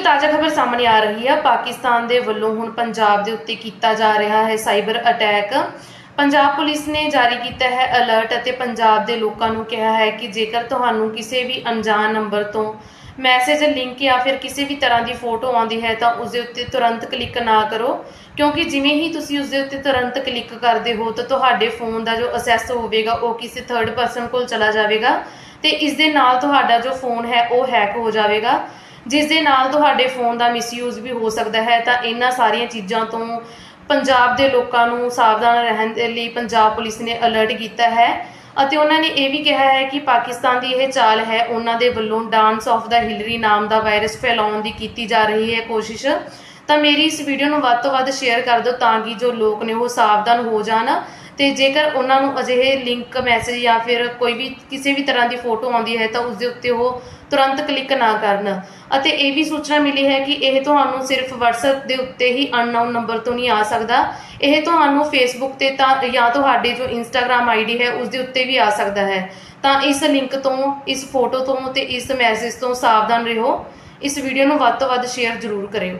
ਤਾਜ਼ਾ ਖਬਰ ਸਾਹਮਣੇ ਆ ਰਹੀ ਹੈ ਪਾਕਿਸਤਾਨ ਦੇ ਵੱਲੋਂ ਹੁਣ ਪੰਜਾਬ ਦੇ ਉੱਤੇ ਕੀਤਾ ਜਾ ਰਿਹਾ ਹੈ ਸਾਈਬਰ ਅਟੈਕ। ਪੰਜਾਬ ਪੁਲਿਸ ਨੇ ਜਾਰੀ ਕੀਤਾ ਹੈ ਅਲਰਟ ਅਤੇ ਪੰਜਾਬ ਦੇ ਲੋਕਾਂ ਨੂੰ ਕਿਹਾ ਹੈ ਕਿ ਜੇਕਰ ਤੁਹਾਨੂੰ ਕਿਸੇ ਵੀ ਅਣਜਾਣ ਨੰਬਰ ਤੋਂ ਮੈਸੇਜ, ਲਿੰਕ ਜਾਂ ਫਿਰ ਕਿਸੇ ਵੀ ਤਰ੍ਹਾਂ ਦੀ ਫੋਟੋ ਆਉਂਦੀ ਹੈ ਤਾਂ ਉਸ ਦੇ ਉੱਤੇ ਤੁਰੰਤ ਕਲਿੱਕ ਨਾ ਕਰੋ। ਕਿਉਂਕਿ ਜਿਵੇਂ ਹੀ ਤੁਸੀਂ ਉਸ ਦੇ ਉੱਤੇ ਤੁਰੰਤ ਕਲਿੱਕ ਕਰਦੇ ਹੋ ਤਾਂ ਤੁਹਾਡੇ ਫੋਨ ਦਾ ਜੋ ਅਸੈਸ ਹੋਵੇਗਾ ਉਹ ਕਿਸੇ ਥਰਡ ਪਰਸਨ ਕੋਲ ਚਲਾ ਜਾਵੇਗਾ ਤੇ ਇਸ ਦੇ ਨਾਲ ਤੁਹਾਡਾ ਜੋ ਫੋਨ ਹੈ ਉਹ ਹੈਕ ਹੋ ਜਾਵੇਗਾ। ਜਿਸ ਦੇ ਨਾਲ ਤੁਹਾਡੇ ਫੋਨ ਦਾ ਮਿਸਯੂਜ਼ ਵੀ ਹੋ ਸਕਦਾ ਹੈ, ਤਾਂ ਇਹਨਾਂ ਸਾਰੀਆਂ ਚੀਜ਼ਾਂ ਤੋਂ ਪੰਜਾਬ ਦੇ ਲੋਕਾਂ ਨੂੰ ਸਾਵਧਾਨ ਰਹਿਣ ਦੇ ਲਈ ਪੰਜਾਬ ਪੁਲਿਸ ਨੇ ਅਲਰਟ ਕੀਤਾ ਹੈ ਅਤੇ ਉਹਨਾਂ ਨੇ ਇਹ ਵੀ ਕਿਹਾ ਹੈ ਕਿ ਪਾਕਿਸਤਾਨ ਦੀ ਇਹ ਚਾਲ ਹੈ, ਉਹਨਾਂ ਦੇ ਵੱਲੋਂ ਡਾਂਸ ਆਫ ਦਾ ਹਿਲਰੀ ਨਾਮ ਦਾ ਵਾਇਰਸ ਫੈਲਾਉਣ ਦੀ ਕੀਤੀ ਜਾ ਰਹੀ ਹੈ ਕੋਸ਼ਿਸ਼। ਤਾਂ ਮੇਰੀ ਇਸ ਵੀਡੀਓ ਨੂੰ ਵੱਧ ਤੋਂ ਵੱਧ ਸ਼ੇਅਰ ਕਰ ਦਿਓ ਤਾਂ ਕਿ ਜੋ ਲੋਕ ਨੇ ਉਹ ਸਾਵਧਾਨ ਹੋ ਜਾਣ। ਅਤੇ ਜੇਕਰ ਉਹਨਾਂ ਨੂੰ ਅਜਿਹੇ ਲਿੰਕ ਮੈਸੇਜ ਜਾਂ ਫਿਰ ਕੋਈ ਵੀ ਕਿਸੇ ਵੀ ਤਰ੍ਹਾਂ ਦੀ ਫੋਟੋ ਆਉਂਦੀ ਹੈ ਤਾਂ ਉਸ ਦੇ ਉੱਤੇ ਉਹ ਤੁਰੰਤ ਕਲਿੱਕ ਨਾ ਕਰਨ। ਅਤੇ ਇਹ ਵੀ ਸੂਚਨਾ ਮਿਲੀ ਹੈ ਕਿ ਇਹ ਤੁਹਾਨੂੰ ਸਿਰਫ WhatsApp ਦੇ ਉੱਤੇ ਹੀ ਅਨਨੋਨ ਨੰਬਰ ਤੋਂ ਨਹੀਂ ਆ ਸਕਦਾ। ਇਹ ਤੁਹਾਨੂੰ Facebook ਤੇ ਤਾਂ ਜਾਂ ਤੁਹਾਡੇ ਜੋ Instagram ਆਈਡੀ ਹੈ ਉਸ ਦੇ ਉੱਤੇ ਵੀ ਆ ਸਕਦਾ ਹੈ। ਤਾਂ ਇਸ ਲਿੰਕ ਤੋਂ, ਇਸ ਫੋਟੋ ਤੋਂ ਤੇ ਇਸ ਮੈਸੇਜ ਤੋਂ ਸਾਵਧਾਨ ਰਹੋ। ਇਸ ਵੀਡੀਓ ਨੂੰ ਵੱਧ ਤੋਂ ਵੱਧ ਸ਼ੇਅਰ ਜ਼ਰੂਰ ਕਰਿਓ।